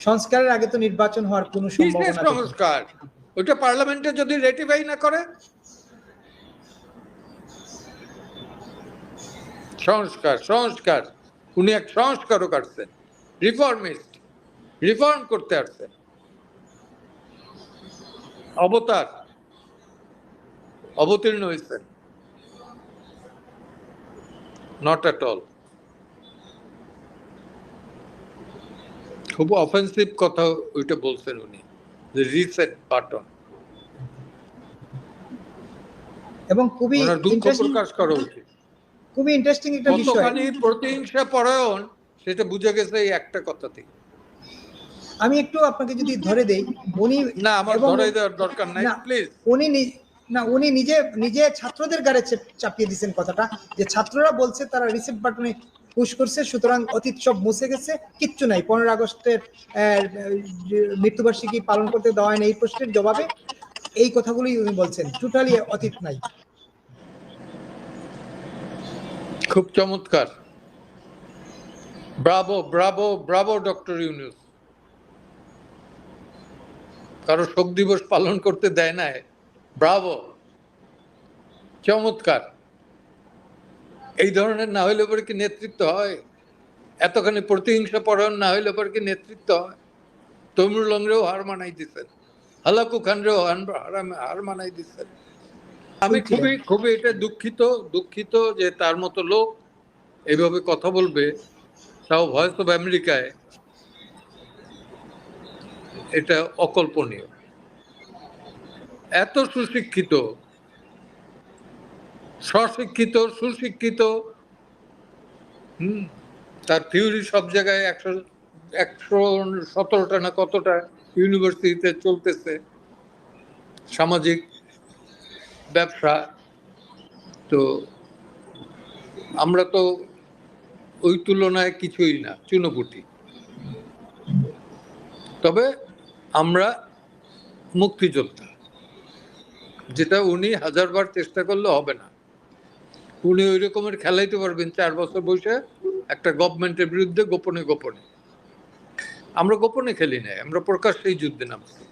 সংস্কারের আগে তো নির্বাচন হওয়ার কোনো সম্ভাবনা সংস্কার। ওইটা পার্লামেন্টে যদি রেটিফাই না করে? সংস্কার সংস্কার। উনি এক সংস্কারক আসছেন রিফর্মিস্ট রিফর্ম করতে আসছেন অবতার। অবতীর্ণ হয়েছেন। নট অ্যাট অল খুব অফেন্সিভ কথা ওইটা বলছেন উনি যে রিসেট বাটন এবং খুবই দুঃখ প্রকাশ করা উচিত। খুবই ইন্টারেস্টিং একটা বিষয়। প্রতিহিংসা পরায়ণ সেটা বুঝে গেছে এই একটা কথাতেই। আমি একটু আপনাকে যদি ধরে দেই উনি না আমার ধরে দেওয়ার দরকার নাই প্লিজ উনি না উনি নিজে নিজে ছাত্রদের গাড়ে চাপিয়ে দিয়েছেন কথাটা যে ছাত্ররা বলছে তারা রিসিপ্ট বাটনে পুশ করছে, সুতরাং অতীত সব মুছে গেছে, কিচ্ছু নাই। পনেরো আগস্টের মৃত্যুবার্ষিকী পালন করতে দেওয়া হয় না এই প্রশ্নের জবাবে। এই কথাগুলোই উনি বলছেন টোটালি অতীত নাই। খুব চমৎকার। Bravo bravo bravo, doctor Yunus. কারও শোক দিবস পালন করতে দেয় না ব্রাভো, চমৎকার। এই ধরনের না হইলে পরে কি নেতৃত্ব হয়? এতখানি প্রতিহিংসা পরায়ণ না হইলে পরে কি নেতৃত্ব হয়? তমিলঙ্গরেও হার মানাই দিচ্ছেন হালাকু খানরেও হার মানাই দিচ্ছেন আমি খুবই খুবই এটা দুঃখিত দুঃখিত যে তার মতো লোক এইভাবে কথা বলবে। তাও ভয়েস অফ আমেরিকায়। এটা অকল্পনীয়। এত সুশিক্ষিত স্বশিক্ষিত, সুশিক্ষিত। হুম? তার থিওরি সব জায়গায় একশো একশো সতেরোটা না কতটা ইউনিভার্সিটিতে চলতেছে। সামাজিক ব্যবসা। তো আমরা তো ওই তুলনায় কিছুই না, চুনোপুটি। তবে আমরা মুক্তিযোদ্ধা, যেটা উনি হাজারবার চেষ্টা করলে হবে না। উনি ওই রকমের খেলাইতে পারবেন চার বছর বসে একটা গভর্নমেন্টের বিরুদ্ধে গোপনে গোপনে। আমরা গোপনে খেলি নাই, আমরা প্রকাশ্যেই যুদ্ধে নামছি।